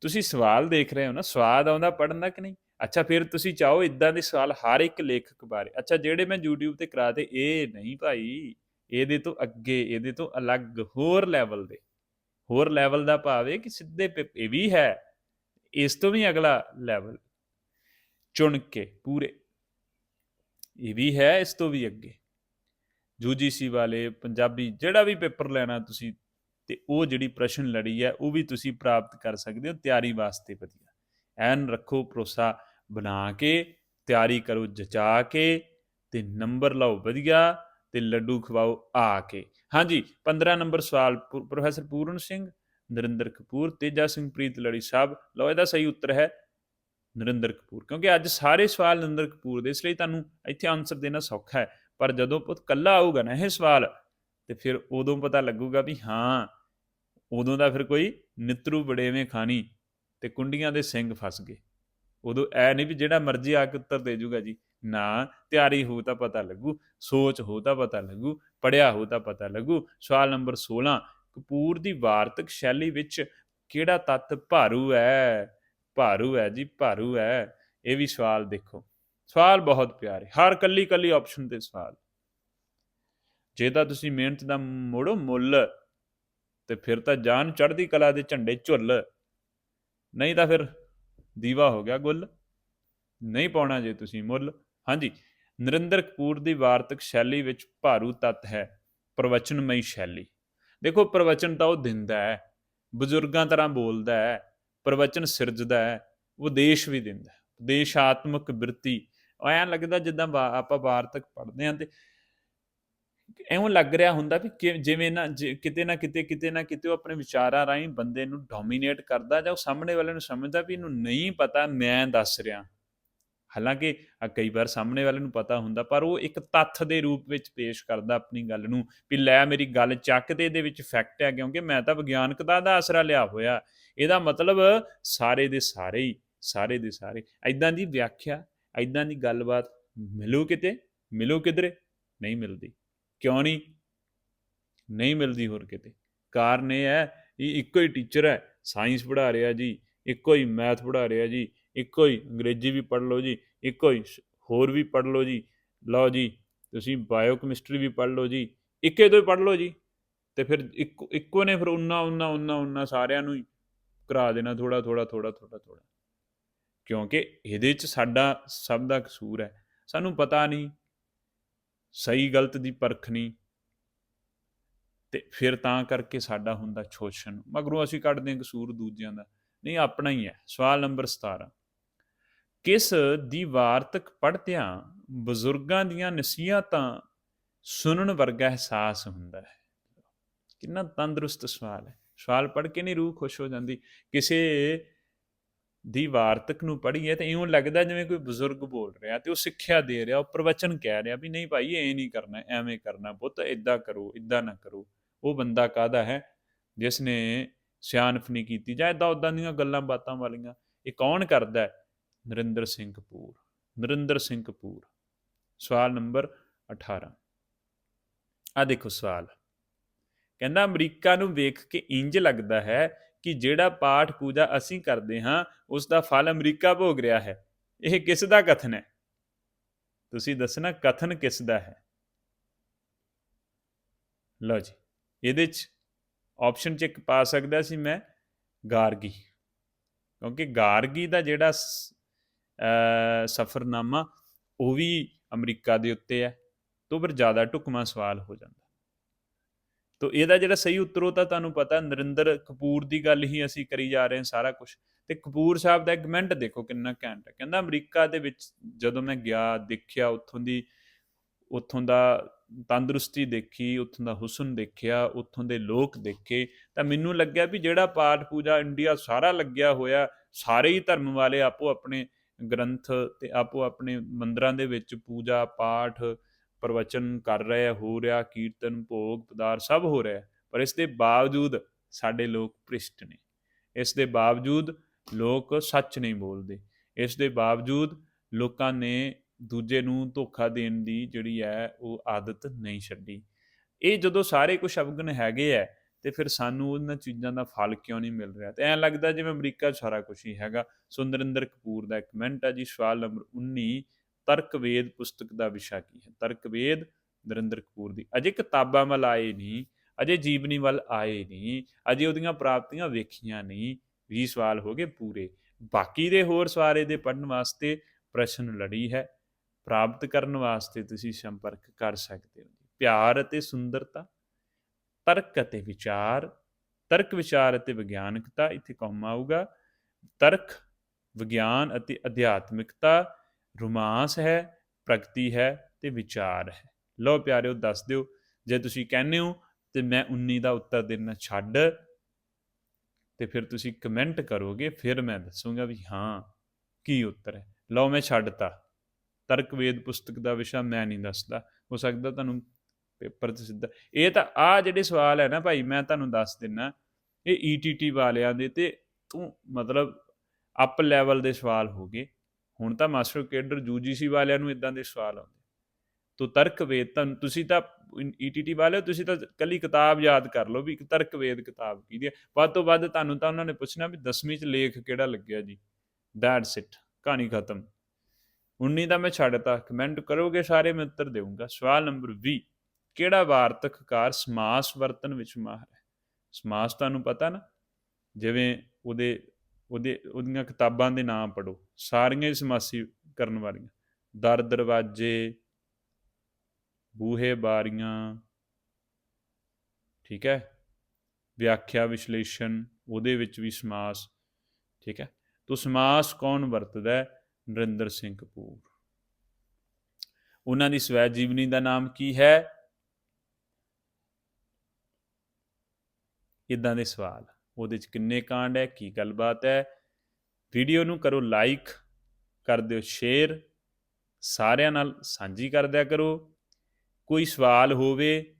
ਤੁਸੀਂ ਸਵਾਲ ਦੇਖ ਰਹੇ ਹੋ ਨਾ, ਸਵਾਦ ਆਉਂਦਾ ਪੜਨ ਦਾ ਕਿ ਨਹੀਂ? ਅੱਛਾ, ਫਿਰ ਤੁਸੀਂ ਚਾਹੋ ਇਦਾਂ ਦੇ ਸਵਾਲ ਹਰ ਇੱਕ ਲੇਖਕ ਬਾਰੇ। ਅੱਛਾ, ਜਿਹੜੇ ਮੈਂ YouTube ਤੇ ਕਰਾਤੇ ਇਹ ਨਹੀਂ ਭਾਈ, ਇਹਦੇ ਤੋਂ ਅੱਗੇ, ਇਹਦੇ ਤੋਂ ਅਲੱਗ, ਹੋਰ ਲੈਵਲ ਦੇ। ਹੋਰ ਲੈਵਲ ਦਾ ਭਾਵ ਇਹ ਕਿ ਸਿੱਧੇ ਇਹ ਵੀ ਹੈ, ਇਸ ਤੋਂ ਵੀ ਅਗਲਾ ਲੈਵਲ ਚੁਣ ਕੇ ਪੂਰੇ। ਇਹ ਵੀ ਹੈ, ਇਸ ਤੋਂ ਵੀ ਅੱਗੇ। ਯੂਜੀਸੀ ਵਾਲੇ, ਪੰਜਾਬੀ ਜਿਹੜਾ ਵੀ ਪੇਪਰ ਲੈਣਾ ਤੁਸੀਂ ਤੇ ਉਹ ਜਿਹੜੀ ਪ੍ਰਸ਼ਨ ਲੜੀ ਹੈ, ਉਹ ਵੀ ਤੁਸੀਂ ਪ੍ਰਾਪਤ ਕਰ ਸਕਦੇ ਹੋ, ਤਿਆਰੀ ਵਾਸਤੇ ਵਧੀਆ। ਐਨ ਰੱਖੋ ਭਰੋਸਾ ਬਣਾ ਕੇ, ਤਿਆਰੀ ਕਰੋ ਜਚਾ ਕੇ, ਤੇ ਨੰਬਰ ਲਓ ਵਧੀਆ, ਤੇ ਲੱਡੂ ਖਵਾਓ ਆ ਕੇ। ਹਾਂਜੀ 15 ਨੰਬਰ ਸਵਾਲ ਪ੍ਰੋਫੈਸਰ ਪੂਰਨ ਸਿੰਘ, ਨਰਿੰਦਰ ਕਪੂਰ, ਤੇਜਾ ਸਿੰਘ ਪ੍ਰੀਤ ਲੜੀ ਸਾਹਿਬ। ਲਓ, ਇਹਦਾ ਸਹੀ ਉੱਤਰ ਹੈ ਨਰਿੰਦਰ ਕਪੂਰ। ਕਿਉਂਕਿ ਅੱਜ ਸਾਰੇ ਸਵਾਲ ਨਰਿੰਦਰ ਕਪੂਰ ਦੇ, ਇਸ ਲਈ ਤੁਹਾਨੂੰ ਇੱਥੇ ਆਨਸਰ ਦੇਣਾ ਸੌਖਾ ਹੈ। ਪਰ ਜਦੋਂ ਪੁੱਤ ਕੱਲਾ ਆਊਗਾ ਨਾ ਇਹ ਸਵਾਲ, ਤੇ ਫਿਰ ਉਦੋਂ ਪਤਾ ਲੱਗੂਗਾ ਵੀ ਹਾਂ, ਉਦੋਂ ਦਾ ਫਿਰ ਕੋਈ ਨਿਤਰੂ ਬੜੇਵੇਂ ਖਾਣੀ ਤੇ ਕੁੰਡੀਆਂ ਦੇ ਸਿੰਘ ਫਸ ਗਏ। ਉਦੋਂ ਐ ਨਹੀਂ ਵੀ ਜਿਹੜਾ ਮਰਜ਼ੀ ਆ ਕੇ ਉੱਤਰ ਦੇ ਜੂਗਾ ਜੀ। ਨਾ, ਤਿਆਰੀ ਹੋ ਤਾਂ ਪਤਾ ਲੱਗੂ, ਸੋਚ ਹੋ ਤਾਂ ਪਤਾ ਲੱਗੂ ਪੜਿਆ ਹੋ ਤਾਂ ਪਤਾ ਲੱਗੂ। ਸਵਾਲ ਨੰਬਰ 16 ਕਪੂਰ ਦੀ ਵਾਰਤਕ ਸ਼ੈਲੀ ਵਿੱਚ ਕਿਹੜਾ ਤੱਤ ਭਾਰੂ ਹੈ? ਭਾਰੂ ਹੈ ਜੀ, ਭਾਰੂ ਹੈ, ਇਹ ਵੀ ਸਵਾਲ ਦੇਖੋ। ਸਵਾਲ ਬਹੁਤ ਪਿਆਰੇ, ਹਰ ਕੱਲੀ ਕੱਲੀ ਆਪਸ਼ਨ ਤੇ ਸਵਾਲ। ਜੇ ਤਾਂ ਤੁਸੀਂ ਮਿਹਨਤ ਦਾ ਮੋੜੋ ਮੁੱਲ, ਤੇ ਫਿਰ ਤਾਂ ਜਾਨ ਚੜ੍ਹਦੀ ਕਲਾ ਦੇ ਝੰਡੇ ਝੁੱਲ। ਨਹੀਂ ਤਾਂ ਫਿਰ ਦੀਵਾ ਹੋ ਗਿਆ ਗੁੱਲ। ਨਹੀਂ ਪਾਉਣਾ ਜੇ ਤੁਸੀਂ ਮੁੱਲ। ਹਾਂਜੀ, ਨਰਿੰਦਰ ਕਪੂਰ ਦੀ ਵਾਰਤਕ ਸ਼ੈਲੀ ਵਿੱਚ ਭਾਰੂ ਤੱਤ ਹੈ, ਪ੍ਰਵਚਨਮਈ ਸ਼ੈਲੀ। ਦੇਖੋ, ਪ੍ਰਵਚਨ ਤਾਂ ਉਹ ਦਿੰਦਾ ਹੈ, ਬਜ਼ੁਰਗਾਂ ਤਰ੍ਹਾਂ ਬੋਲਦਾ ਹੈ ਪ੍ਰਵਚਨ ਸਿਰਜਦਾ ਹੈ ਉਪਦੇਸ਼ ਵੀ ਦਿੰਦਾ ਹੈ ਉਪਦੇਸ਼ਾਤਮਕ ਬਿਰਤੀ। ਐਂ ਲੱਗਦਾ ਜਿੱਦਾਂ ਵਾ- ਆਪਾਂ ਵਾਰਤਕ ਪੜ੍ਹਦੇ ਹਾਂ ਤੇ ਐਵੇਂ ਲੱਗ ਰਿਹਾ ਹੁੰਦਾ ਵੀ ਕਿ- ਜਿਵੇਂ ਨਾ ਜੇ- ਕਿਤੇ ਨਾ ਕਿਤੇ ਕਿਤੇ ਨਾ ਕਿਤੇ ਉਹ ਆਪਣੇ ਵਿਚਾਰਾਂ ਰਾਹੀਂ ਬੰਦੇ ਨੂੰ ਡੋਮੀਨੇਟ ਕਰਦਾ ਜਾਂ ਉਹ ਸਾਹਮਣੇ ਵਾਲੇ ਨੂੰ ਸਮਝਦਾ ਵੀ ਇਹਨੂੰ ਨਹੀਂ ਪਤਾ, ਮੈਂ ਦੱਸ ਰਿਹਾ। ਹਾਲਾਂਕਿ ਕਈ ਵਾਰ ਸਾਹਮਣੇ ਵਾਲੇ ਨੂੰ ਪਤਾ ਹੁੰਦਾ, ਪਰ ਉਹ ਇੱਕ ਤੱਥ ਦੇ ਰੂਪ ਵਿੱਚ ਪੇਸ਼ ਕਰਦਾ ਆਪਣੀ ਗੱਲ ਨੂੰ, ਵੀ ਲੈ ਮੇਰੀ ਗੱਲ ਚੱਕ ਤੇ ਇਹਦੇ ਵਿੱਚ ਫੈਕਟ ਹੈ, ਕਿਉਂਕਿ ਮੈਂ ਤਾਂ ਵਿਗਿਆਨਕਤਾ ਦਾ ਆਸਰਾ ਲਿਆ ਹੋਇਆ। ਇਹਦਾ ਮਤਲਬ ਸਾਰੇ ਦੇ ਸਾਰੇ ਹੀ, ਸਾਰੇ ਦੇ ਸਾਰੇ। ਐਦਾਂ ਦੀ ਵਿਆਖਿਆ ਐਦਾਂ ਦੀ ਗੱਲਬਾਤ ਮਿਲੂ ਕਿਤੇ, ਮਿਲੂ ਕਿਧਰੇ? ਨਹੀਂ ਮਿਲਦੀ। ਕਿਉਂ ਨਹੀਂ? ਨਹੀਂ ਮਿਲਦੀ ਹੋਰ ਕਿਤੇ। ਕਾਰਨ ਇਹ ਹੈ, ਇਹ ਇੱਕੋ ਹੀ ਟੀਚਰ ਹੈ ਸਾਇੰਸ ਪੜ੍ਹਾ ਰਿਹਾ ਜੀ, ਇੱਕੋ ਹੀ ਮੈਥ ਪੜ੍ਹਾ ਰਿਹਾ ਜੀ ਇੱਕੋ ਹੀ, ਅੰਗਰੇਜ਼ੀ ਵੀ ਪੜ੍ਹ ਲਓ ਜੀ, ਇੱਕੋ ਹੀ, ਹੋਰ ਵੀ ਪੜ੍ਹ ਲਓ ਜੀ। ਲਓ ਜੀ, ਤੁਸੀਂ ਬਾਇਓ ਕੈਮਿਸਟਰੀ ਵੀ ਪੜ੍ਹ ਲਓ ਜੀ, ਇੱਕੇ ਤੋਂ ਹੀ ਪੜ੍ਹ ਲਓ ਜੀ। ਤੇ ਫਿਰ ਇੱਕੋ ਇੱਕੋ ਨੇ ਫਿਰ ਉਨਾ ਉਨਾ ਉਨਾ ਉਨਾ ਸਾਰਿਆਂ ਨੂੰ ਹੀ ਕਰਾ ਦੇਣਾ ਥੋੜਾ ਥੋੜਾ ਥੋੜਾ ਥੋੜਾ ਥੋੜਾ ਕਿਉਂਕਿ ਇਹਦੇ ਚ ਸਾਡਾ ਸਭ ਦਾ ਕਸੂਰ ਹੈ। ਸਾਨੂੰ ਪਤਾ ਨਹੀਂ, ਸਹੀ ਗਲਤ ਦੀ ਪਰਖ ਨਹੀਂ। ਤੇ ਫਿਰ ਤਾਂ ਕਰਕੇ ਸਾਡਾ ਹੁੰਦਾ ਸ਼ੋਸ਼ਣ ਮਗਰੋਂ ਅਸੀਂ ਕੱਢਦੇ ਹਾਂ ਕਸੂਰ ਦੂਜਿਆਂ ਦਾ। ਨਹੀਂ, ਆਪਣਾ ਹੀ ਹੈ। ਸਵਾਲ ਨੰਬਰ 17 ਕਿਸ ਦੀ ਵਾਰਤਕ ਪੜ੍ਹਦਿਆਂ ਬਜ਼ੁਰਗਾਂ ਦੀਆਂ ਨਸੀਹਤਾਂ ਸੁਣਨ ਵਰਗਾ ਅਹਿਸਾਸ ਹੁੰਦਾ ਹੈ? ਕਿੰਨਾ ਤੰਦਰੁਸਤ ਸਵਾਲ ਹੈ। ਸਵਾਲ ਪੜ੍ਹ ਕੇ ਨਹੀਂ ਰੂਹ ਖੁਸ਼ ਹੋ ਜਾਂਦੀ। ਕਿਸੇ ਦੀ ਵਾਰਤਕ ਨੂੰ ਪੜ੍ਹੀਏ ਤੇ ਇਉਂ ਲੱਗਦਾ ਜਿਵੇਂ ਕੋਈ ਬਜ਼ੁਰਗ ਬੋਲ ਰਿਹਾ ਤੇ ਉਹ ਸਿੱਖਿਆ ਦੇ ਰਿਹਾ, ਉਹ ਪ੍ਰਵਚਨ ਕਹਿ ਰਿਹਾ ਵੀ ਨਹੀਂ ਭਾਈ, ਇਹ ਨਹੀਂ ਕਰਨਾ, ਐਵੇਂ ਕਰਨਾ ਪੁੱਤ ਇਦਾਂ ਕਰੋ ਇਦਾਂ ਨਾ ਕਰੋ। ਉਹ ਬੰਦਾ ਕਾਹਦਾ ਹੈ? ਜਿਸ ਨੇ ਸਿਆਣਪ ਨਹੀਂ ਕੀਤੀ ਜਾਂ ਇਦਾਂ ਉਦਾਂ ਦੀਆਂ ਗੱਲਾਂ ਬਾਤਾਂ ਵਾਲੀਆਂ। ਇਹ ਕੌਣ ਕਰਦਾ ਹੈ? ਨਰਿੰਦਰ ਸਿੰਘ ਕਪੂਰ, ਨਰਿੰਦਰ ਸਿੰਘ ਕਪੂਰ। ਸਵਾਲ ਨੰਬਰ 18 ਆ ਦੇਖੋ ਸਵਾਲ। ਕਹਿੰਦਾ, ਅਮਰੀਕਾ ਨੂੰ ਵੇਖ ਕੇ ਇੰਜ ਲੱਗਦਾ ਹੈ ਕਿ ਜਿਹੜਾ ਪਾਠ ਪੂਜਾ ਅਸੀਂ ਕਰਦੇ ਹਾਂ ਉਸ ਦਾ ਫਲ ਅਮਰੀਕਾ ਭੋਗ ਰਿਹਾ ਹੈ। ਇਹ ਕਿਸ ਦਾ ਕਥਨ ਹੈ? ਤੁਸੀਂ ਦੱਸਣਾ ਕਥਨ ਕਿਸ ਦਾ ਹੈ? ਲਓ ਜੀ, ਇਹਦੇ ਚ ਆਪਸ਼ਨ ਚ ਇੱਕ ਪਾ ਸਕਦਾ ਸੀ ਮੈਂ, ਗਾਰਗੀ। ਕਿਉਂਕਿ ਗਾਰਗੀ ਦਾ ਜਿਹੜਾ ਸਫ਼ਰਨਾਮਾ ਉਹ ਵੀ ਅਮਰੀਕਾ ਦੇ ਉੱਤੇ ਹੈ, ਤੋਂ ਫਿਰ ਜ਼ਿਆਦਾ ਢੁਕਵਾਂ ਸਵਾਲ ਹੋ ਜਾਂਦਾ। ਤੋ ਇਹਦਾ ਜਿਹੜਾ ਸਹੀ ਉੱਤਰ ਉਹ ਤਾਂ ਤੁਹਾਨੂੰ ਪਤਾ ਨਰਿੰਦਰ ਕਪੂਰ ਦੀ ਗੱਲ ਹੀ ਅਸੀਂ ਕਰੀ ਜਾ ਰਹੇ ਹਾਂ ਸਾਰਾ ਕੁਝ ਤੇ ਕਪੂਰ ਸਾਹਿਬ ਦਾ ਇੱਕ ਕਮੈਂਟ ਦੇਖੋ ਕਿੰਨਾ ਘੈਂਟ ਹੈ। ਕਹਿੰਦਾ ਅਮਰੀਕਾ ਦੇ ਵਿੱਚ ਜਦੋਂ ਮੈਂ ਗਿਆ, ਦੇਖਿਆ, ਉੱਥੋਂ ਦੀ, ਉੱਥੋਂ ਦਾ ਤੰਦਰੁਸਤੀ ਦੇਖੀ, ਉੱਥੋਂ ਦਾ ਹੁਸਨ ਦੇਖਿਆ, ਉੱਥੋਂ ਦੇ ਲੋਕ ਦੇਖੇ, ਤਾਂ ਮੈਨੂੰ ਲੱਗਿਆ ਵੀ ਜਿਹੜਾ ਪਾਠ ਪੂਜਾ ਇੰਡੀਆ ਸਾਰਾ ਲੱਗਿਆ ਹੋਇਆ, ਸਾਰੇ ਹੀ ਧਰਮ ਵਾਲੇ ਆਪੋ ਆਪਣੇ ਗ੍ਰੰਥ ਤੇ ਆਪੋ ਆਪਣੇ ਮੰਦਰਾਂ ਦੇ ਵਿੱਚ ਪੂਜਾ, ਪਾਠ, ਪ੍ਰਵਚਨ ਕਰ ਰਹੇ ਹੋ ਰਿਹਾ, ਕੀਰਤਨ, ਭੋਗ ਪਦਾਰ ਸਭ ਹੋ ਰਿਹਾ ਪਰ ਇਸ ਦੇ ਬਾਵਜੂਦ ਸਾਡੇ ਲੋਕ ਭ੍ਰਿਸ਼ਟ ਨੇ। ਇਸ ਦੇ ਬਾਵਜੂਦ ਲੋਕ ਸੱਚ ਨਹੀਂ ਬੋਲਦੇ। ਇਸ ਦੇ ਬਾਵਜੂਦ ਲੋਕਾਂ ਨੇ ਦੂਜੇ ਨੂੰ ਧੋਖਾ ਦੇਣ ਦੀ ਜਿਹੜੀ ਹੈ, ਉਹ ਆਦਤ ਨਹੀਂ ਛੱਡੀ। ਇਹ ਜਦੋਂ ਸਾਰੇ ਕੁਝ ਅਵਗਣ ਹੈਗੇ ਆ ਤੇ ਫਿਰ ਸਾਨੂੰ ਉਹਨਾਂ ਚੀਜ਼ਾਂ ਦਾ ਫਲ ਕਿਉਂ ਨਹੀਂ ਮਿਲ ਰਿਹਾ? ਤੇ ਐਂ ਲੱਗਦਾ ਜਿਵੇਂ ਅਮਰੀਕਾ 'ਚ ਸਾਰਾ ਕੁਝ ਹੀ ਹੈਗਾ। ਸੋ ਨਰਿੰਦਰ ਕਪੂਰ ਦਾ ਇੱਕ ਮਿੰਟ ਆ ਜੀ, ਸਵਾਲ ਨੰਬਰ 19 ਤਰਕਵੇਦ ਪੁਸਤਕ ਦਾ ਵਿਸ਼ਾ ਕੀ ਹੈ? ਤਰਕਵੇਦ ਨਰਿੰਦਰ ਕਪੂਰ ਦੀ। ਅਜੇ ਕਿਤਾਬਾਂ ਵੱਲ ਆਏ ਨਹੀਂ ਅਜੇ ਜੀਵਨੀ ਵੱਲ ਆਏ ਨਹੀਂ ਅਜੇ ਉਹਦੀਆਂ ਪ੍ਰਾਪਤੀਆਂ ਵੇਖੀਆਂ ਨਹੀਂ 20 ਸਵਾਲ ਹੋ ਗਏ ਪੂਰੇ। ਬਾਕੀ ਦੇ ਹੋਰ ਸਵਾਰੇ ਦੇ ਪੜਨ ਵਾਸਤੇ ਪ੍ਰਸ਼ਨ ਲੜੀ ਹੈ। ਪ੍ਰਾਪਤ ਕਰਨ ਵਾਸਤੇ ਤੁਸੀਂ ਸੰਪਰਕ ਕਰ ਸਕਦੇ ਹੋ ਪਿਆਰ ਅਤੇ ਸੁੰਦਰਤਾ। ਤਰਕ ਅਤੇ ਵਿਚਾਰ, ਤਰਕ, ਵਿਚਾਰ ਅਤੇ ਵਿਗਿਆਨਕਤਾ, ਇੱਥੇ ਕੌਮਾ ਆਊਗਾ। ਤਰਕ, ਵਿਗਿਆਨ ਅਤੇ ਅਧਿਆਤਮਿਕਤਾ, ਰੋਮਾਂਸ ਹੈ, ਪ੍ਰਗਤੀ ਹੈ ਤੇ ਵਿਚਾਰ ਹੈ। ਲਓ ਪਿਆਰਿਓ, ਦੱਸ ਦਿਓ। ਜੇ ਤੁਸੀਂ ਕਹਿੰਦੇ ਹੋ, ਤੇ ਮੈਂ 19 ਦਾ ਉੱਤਰ ਦੇਣਾ ਛੱਡ, ਤੇ ਫਿਰ ਤੁਸੀਂ ਕਮੈਂਟ ਕਰੋਗੇ, ਫਿਰ ਮੈਂ ਦੱਸੂਗਾ ਵੀ ਹਾਂ, ਕੀ ਉੱਤਰ ਹੈ। ਲਓ ਮੈਂ ਛੱਡਤਾ। ਤਰਕਵੇਦ ਪੁਸਤਕ ਦਾ ਵਿਸ਼ਾ ਮੈਂ ਨਹੀਂ ਦੱਸਦਾ। ਹੋ ਸਕਦਾ ਤੁਹਾਨੂੰ ਪੇਪਰ 'ਚ ਸਿੱਧਾ। ਇਹ ਤਾਂ ਆ ਜਿਹੜੇ ਸਵਾਲ ਹੈ ਨਾ ਭਾਈ, ਮੈਂ ਤੁਹਾਨੂੰ ਦੱਸ ਦਿੰਨਾ, ਇਹ ਈਟੀਟੀ ਵਾਲਿਆਂ ਦੇ ਤੇ ਤੂੰ ਮਤਲਬ ਅਪ ਲੈਵਲ ਦੇ ਸਵਾਲ ਹੋ ਗਏ। ਹੁਣ ਤਾਂ ਮਾਸਟਰ ਕੇਡਰ ਯੂਜੀਸੀ ਵਾਲਿਆਂ ਨੂੰ ਇਦਾਂ ਦੇ ਸਵਾਲ ਆਉਂਦੇ। ਤੋ ਤਰਕਵੇਦ ਤਾਂ ਤੁਸੀਂ ਤਾਂ ਈਟੀਟੀ ਵਾਲਿਓ, ਤੁਸੀਂ ਤਾਂ ਕੱਲੀ ਕਿਤਾਬ ਯਾਦ ਕਰ ਲਓ ਵੀ ਤਰਕਵੇਦ ਕਿਤਾਬ ਕੀ ਹੈ। ਵੱਧ ਤੋਂ ਵੱਧ ਤੁਹਾਨੂੰ ਤਾਂ ਉਹਨਾਂ ਨੇ ਪੁੱਛਣਾ ਵੀ 10ਵੀਂ ਚ ਲੇਖ ਕਿਹੜਾ ਲੱਗਿਆ ਜੀ? ਦੈਟਸ ਇਟ ਕਹਾਣੀ ਖਤਮ। 19 ਦਾ ਮੈਂ ਛੱਡਤਾ। ਕਮੈਂਟ ਕਰੋਗੇ ਸਾਰੇ, ਮੈਂ ਉੱਤਰ ਦੇਵਾਂਗਾ ਸਵਾਲ ਨੰਬਰ 20 ਕਿਹੜਾ ਵਾਰਤਕ ਕਾਰ ਸਮਾਸ ਵਰਤਨ ਵਿੱਚ ਮਾਹਰ ਹੈ? ਸਮਾਸ ਤੁਹਾਨੂੰ ਪਤਾ ਨਾ? ਜਿਵੇਂ ਉਹਦੇ ਉਹਦੇ, ਉਹਦੀਆਂ ਕਿਤਾਬਾਂ ਦੇ ਨਾਮ ਪੜੋ ਸਾਰੀਆਂ ਹੀ ਸਮਾਸੀ ਕਰਨ ਵਾਲੀਆਂ। ਦਰ ਦਰਵਾਜੇ, ਬੂਹੇ ਬਾਰੀਆਂ, ਠੀਕ ਹੈ? ਵਿਆਖਿਆ ਵਿਸ਼ਲੇਸ਼ਣ, ਉਹਦੇ ਵਿੱਚ ਵੀ ਸਮਾਸ, ਠੀਕ ਹੈ? ਤੋ ਸਮਾਸ ਕੌਣ ਵਰਤਦਾ ਹੈ? ਨਰਿੰਦਰ ਸਿੰਘ ਕਪੂਰ। ਉਹਨਾਂ ਦੀ ਸਵੈ ਜੀਵਨੀ ਦਾ ਨਾਮ ਕੀ ਹੈ? ਇਦਾਂ ਦੇ ਸਵਾਲ? ਉਹਦੇ ਚ ਕਿੰਨੇ ਕਾਂਡ ਹੈ? ਕੀ ਗੱਲਬਾਤ ਹੈ? ਵੀਡੀਓ ਨੂੰ ਕਰੋ ਲਾਈਕ ਕਰ ਦਿਓ ਸ਼ੇਅਰ ਸਾਰਿਆਂ ਨਾਲ ਸਾਂਝੀ ਕਰ ਦਿਆ ਕਰੋ। ਕੋਈ ਸਵਾਲ ਹੋਵੇ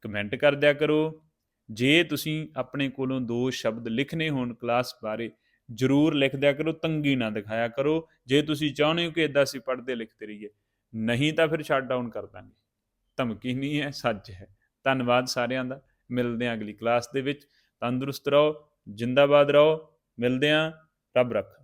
ਕਮੈਂਟ ਕਰ ਦਿਆ ਕਰੋ। ਜੇ ਤੁਸੀਂ ਆਪਣੇ ਕੋਲੋਂ ਦੋ ਸ਼ਬਦ ਲਿਖਣੇ ਹੋਣ ਕਲਾਸ ਬਾਰੇ, ਜਰੂਰ ਲਿਖ ਦਿਆ ਕਰੋ, ਤੰਗੀ ਨਾ ਦਿਖਾਇਆ ਕਰੋ। ਜੇ ਤੁਸੀਂ ਚਾਹੁੰਦੇ ਹੋ ਕਿ ਇਦਾਂ ਅਸੀਂ ਪੜ੍ਹਦੇ ਲਿਖਦੇ ਰਹੀਏ, ਨਹੀਂ ਤਾਂ ਫਿਰ ਸ਼ਟ ਡਾਊਨ ਕਰ ਦਾਂਗੇ। ਧਮਕੀ ਨਹੀਂ ਹੈ, ਸੱਚ ਹੈ। ਧੰਨਵਾਦ ਸਾਰਿਆਂ ਦਾ। ਮਿਲਦੇ ਹਾਂ ਅਗਲੀ ਕਲਾਸ ਦੇ ਵਿੱਚ। ਤੰਦਰੁਸਤ ਰਹੋ ਜਿੰਦਾਬਾਦ ਰਹੋ। ਮਿਲਦੇ ਹਾਂ। ਰੱਬ ਰੱਖਾ।